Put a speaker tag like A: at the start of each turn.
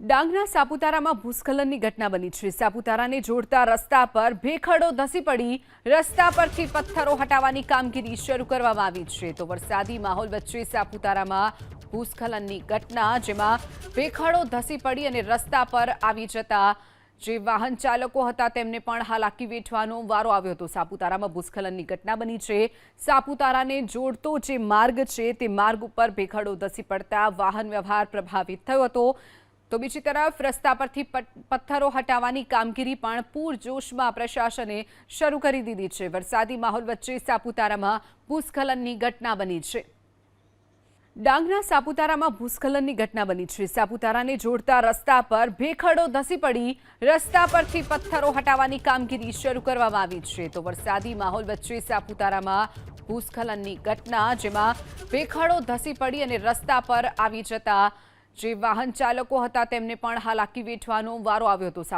A: ડાંગના સાપુતારામાં ભૂસ્ખલનની ઘટના બની છે. સાપુતારાને જોડતા રસ્તા પર ભેખડો ધસી પડી, રસ્તા પરથી પથ્થરો હટાવવાની કામગીરી શરૂ કરવામાં આવી છે. તો વરસાદી માહોલ વચ્ચે સાપુતારામાં ભૂસ્ખલનની ઘટના, જેમાં ભેખડો ધસી પડી અને રસ્તા પર આવી જતા જે વાહન ચાલકો હતા, તેમને પણ હાલાકી વેઠવાનો વારો આવ્યો હતો. સાપુતારામાં ભૂસ્ખલનની ઘટના બની છે. સાપુતારાને જોડતો જે માર્ગ છે, તે માર્ગ ઉપર ભેખડો ધસી પડતા વાહન વ્યવહાર પ્રભાવિત થયો હતો. તો બીજી તરફ રસ્તા પરથી પથ્થરો હટાવવાની કામગીરી પણ પૂરજોશમાં પ્રશાસને શરૂ કરી દીધી છે. વરસાદી માહોલ વચ્ચે સાપુતારામાં ભૂસ્ખલનની ઘટના બની છે. ડાંગના સાપુતારામાં ભૂસ્ખલનની ઘટના બની છે. સાપુતારાને જોડતા રસ્તા પર ભેખડો ધસી પડી રસ્તા પરથી પથ્થરો હટાવવાની કામગીરી શરૂ કરવામાં આવી છે. તો વરસાદી માહોલ વચ્ચે સાપુતારામાં ભૂસ્ખલનની ઘટના, જેમાં ભેખડો ધસી પડી અને રસ્તા પર આવી જતા જે વાહન ચાલકો હતા તેમને પણ હાલાકી વેઠવાનો વારો આવ્યો હતો.